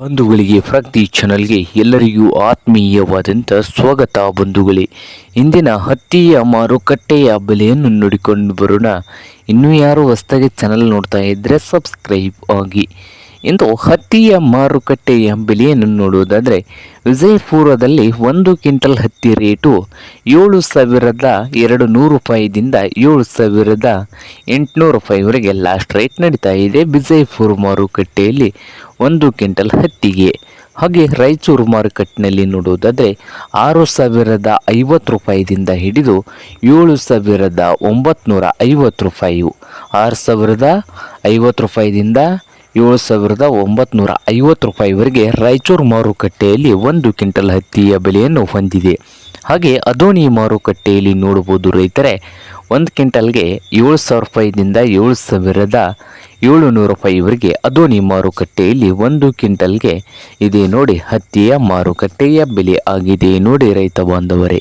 ಬಂಧುಗಳಿಗೆ, ಪ್ರಗತಿ ಚಾನಲ್ಗೆ ಎಲ್ಲರಿಗೂ ಆತ್ಮೀಯವಾದಂಥ ಸ್ವಾಗತ ಬಂಧುಗಳೇ. ಇಂದಿನ ಹತ್ತಿಯ ಮಾರುಕಟ್ಟೆಯ ಬೆಲೆಯನ್ನು ನೋಡಿಕೊಂಡು ಬರೋಣ. ಇನ್ನೂ ಯಾರು ಹೊಸದಾಗಿ ಚಾನಲ್ ನೋಡ್ತಾ ಇದ್ದರೆ ಸಬ್ಸ್ಕ್ರೈಬ್ ಆಗಿ. ಇಂದು ಹತ್ತಿಯ ಮಾರುಕಟ್ಟೆಯ ಬೆಲೆಯನ್ನು ನೋಡುವುದಾದರೆ, ವಿಜಯಪುರದಲ್ಲಿ ಒಂದು ಕ್ವಿಂಟಲ್ ಹತ್ತಿ ರೇಟು ಏಳು ಸಾವಿರದ ಎರಡು ನೂರು ರೂಪಾಯಿದಿಂದ ಏಳು ಸಾವಿರದ ಎಂಟುನೂರು ರೂಪಾಯಿವರೆಗೆ ಲಾಸ್ಟ್ ರೇಟ್ ನಡೀತಾ ಇದೆ. ವಿಜಯಪುರ ಮಾರುಕಟ್ಟೆಯಲ್ಲಿ ಒಂದು ಕ್ವಿಂಟಲ್ ಹತ್ತಿಗೆ. ಹಾಗೆ ರಾಯಚೂರು ಮಾರುಕಟ್ಟೆನಲ್ಲಿ ನೋಡುವುದಾದರೆ, ಆರು ಸಾವಿರದ ಐವತ್ತು ರೂಪಾಯಿದಿಂದ ಹಿಡಿದು ಏಳು ಸಾವಿರದ ಒಂಬತ್ನೂರ ಐವತ್ತು ರೂಪಾಯಿಯು ಆರು ಸಾವಿರದ ಐವತ್ತು ರೂಪಾಯಿದಿಂದ ಏಳು ಸಾವಿರದ ಒಂಬತ್ನೂರ ಐವತ್ತು ರೂಪಾಯಿವರೆಗೆ ರಾಯಚೂರು ಮಾರುಕಟ್ಟೆಯಲ್ಲಿ ಒಂದು ಕ್ವಿಂಟಲ್ ಹತ್ತಿಯ ಬೆಲೆಯನ್ನು ಹೊಂದಿದೆ. ಹಾಗೆ ಅದೋನಿ ಮಾರುಕಟ್ಟೆಯಲ್ಲಿ ನೋಡಬಹುದು ರೈತರೆ, ಒಂದು ಕ್ವಿಂಟಲ್ಗೆ ಏಳು ಸಾವಿರ ರೂಪಾಯಿದಿಂದ ಏಳು ಸಾವಿರದ ಏಳುನೂರು ರೂಪಾಯಿವರೆಗೆ ಅದೋನಿ ಮಾರುಕಟ್ಟೆಯಲ್ಲಿ ಒಂದು ಕ್ವಿಂಟಲ್ಗೆ ಇದೆ ನೋಡಿ ಹತ್ತಿಯ ಮಾರುಕಟ್ಟೆಯ ಬೆಲೆ ಆಗಿದೆ ನೋಡಿ ರೈತ ಬಾಂಧವರೇ.